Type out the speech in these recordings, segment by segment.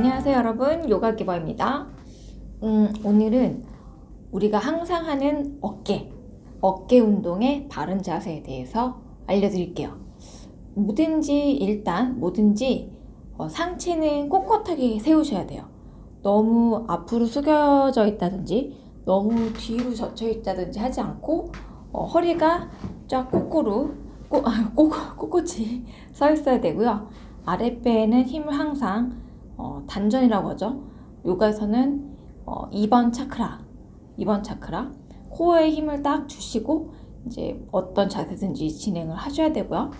안녕하세요 여러분. 요가 기버입니다. 음, 오늘은 우리가 항상 하는 어깨 어깨 운동의 바른 자세에 대해서 알려드릴게요. 뭐든지 일단 뭐든지 어, 상체는 꼿꼿하게 세우셔야 돼요. 너무 앞으로 숙여져 있다든지 너무 뒤로 젖혀 있다든지 하지 않고 어, 허리가 쫙 거꾸로 꼬, 아, 꼬, 꼿꼿이 서 있어야 되고요. 아랫배에는 힘을 항상 어, 단전이라고 하죠. 요가에서는 어, 2번 차크라, 2번 차크라, 코어에 힘을 딱 주시고 이제 어떤 자세든지 진행을 하셔야 되고요.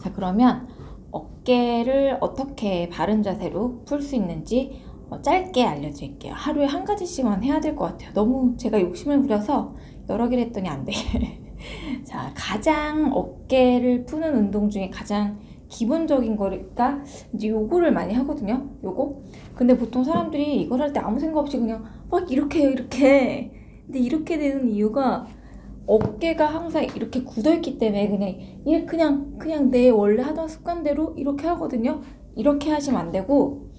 자 그러면 어깨를 어떻게 바른 자세로 풀 수 있는지 어, 짧게 알려드릴게요. 하루에 한 가지씩만 해야 될 것 같아요. 너무 제가 욕심을 부려서 여러 개를 했더니 안 돼. 자 가장 어깨를 푸는 운동 중에 가장 기본적인 거니까 이제 요거를 많이 하거든요. 요거. 근데 보통 사람들이 이걸 할 때 아무 생각 없이 그냥 막 이렇게 해요, 이렇게. 근데 이렇게 되는 이유가 어깨가 항상 이렇게 굳어있기 때문에 그냥 이 그냥 그냥 내 원래 하던 습관대로 이렇게 하거든요. 이렇게 하시면 안 되고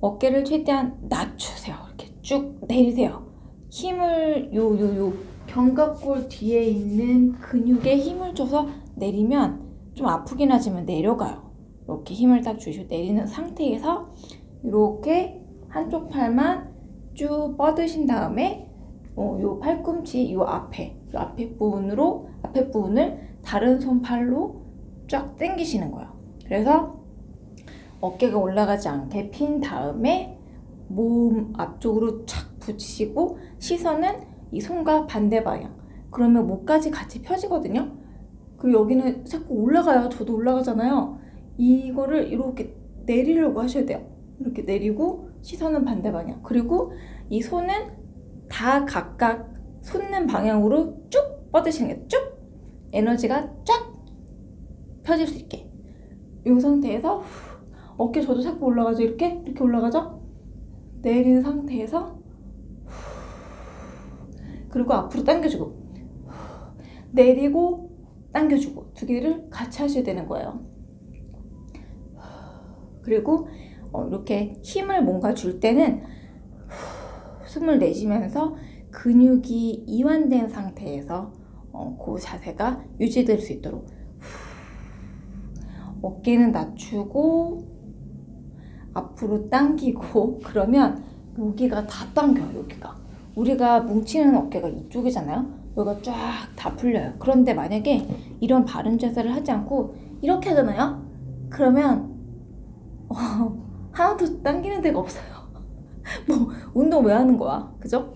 어깨를 최대한 낮추세요. 이렇게 쭉 내리세요. 힘을 요 요 요 견갑골 뒤에 있는 근육에 힘을 줘서 내리면 좀 아프긴 하지만 내려가요. 이렇게 힘을 딱 주시고 내리는 상태에서 이렇게 한쪽 팔만 쭉 뻗으신 다음에 어, 요 팔꿈치 요 앞에 요 앞에 부분으로 앞에 부분을 다른 손팔로 쫙 당기시는 거예요. 그래서 어깨가 올라가지 않게 핀 다음에 몸 앞쪽으로 착 붙이시고 시선은 이 손과 반대 방향. 그러면 목까지 같이 펴지거든요. 그리고 여기는 자꾸 올라가요. 저도 올라가잖아요. 이거를 이렇게 내리려고 하셔야 돼요. 이렇게 내리고 시선은 반대 방향. 그리고 이 손은 다 각각 솟는 방향으로 쭉 뻗으시는 게쭉 에너지가 쫙 펴질 수 있게. 이 상태에서 후, 어깨 저도 자꾸 올라가죠. 이렇게 이렇게 올라가죠. 내리는 상태에서 후, 그리고 앞으로 당겨주고 후, 내리고 당겨주고 두 개를 같이 하셔야 되는 거예요. 그리고 어, 이렇게 힘을 뭔가 줄 때는 숨을 내쉬면서 근육이 이완된 상태에서 어, 그 자세가 유지될 수 있도록 어깨는 낮추고 앞으로 당기고 그러면 여기가 다 당겨요 여기가. 우리가 뭉치는 어깨가 이쪽이잖아요. 여기가 쫙 다 풀려요. 그런데 만약에 이런 바른 자세를 하지 않고 이렇게 하잖아요? 그러면 어, 하나도 당기는 데가 없어요. 뭐 운동 왜 하는 거야? 그죠?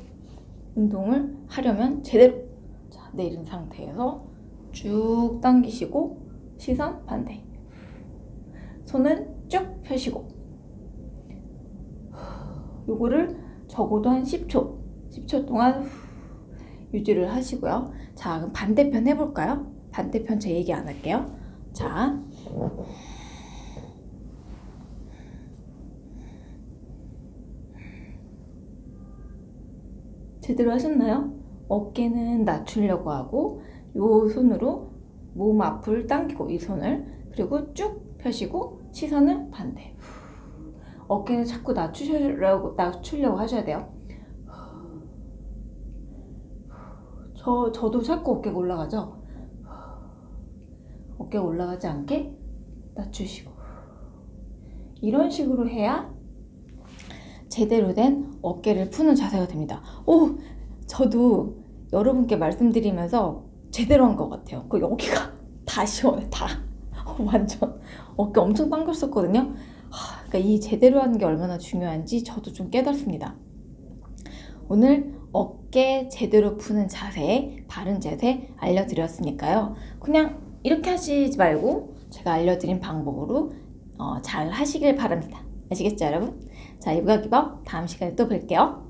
운동을 하려면 제대로. 자 내린 상태에서 쭉 당기시고 시선 반대. 손은 쭉 펴시고. 요거를 적어도 한 10초. 10초 동안 유지를 하시고요. 자 그럼 반대편 해볼까요? 반대편 제 얘기 안 할게요. 자. 제대로 하셨나요? 어깨는 낮추려고 하고 요 손으로 몸 앞을 당기고 이 손을 그리고 쭉 펴시고 시선은 반대. 어깨는 자꾸 낮추려고 낮추려고 하셔야 돼요. 저 저도 자꾸 어깨가 올라가죠 어깨가 올라가지 않게 낮추시고 이런 식으로 해야 제대로 된 어깨를 푸는 자세가 됩니다. 오, 저도 여러분께 말씀드리면서 제대로 한 것 같아요. 그 여기가 다 시원해, 다. 완전 어깨 엄청 당겼었거든요. 하, 그러니까 이 제대로 하는 게 얼마나 중요한지 저도 좀 깨닫습니다. 오늘 어깨 제대로 푸는 자세, 바른 자세 알려드렸으니까요. 그냥 이렇게 하시지 말고 제가 알려드린 방법으로 어, 잘 하시길 바랍니다. 아시겠죠, 여러분? 자, 요가 기법 다음 시간에 또 뵐게요.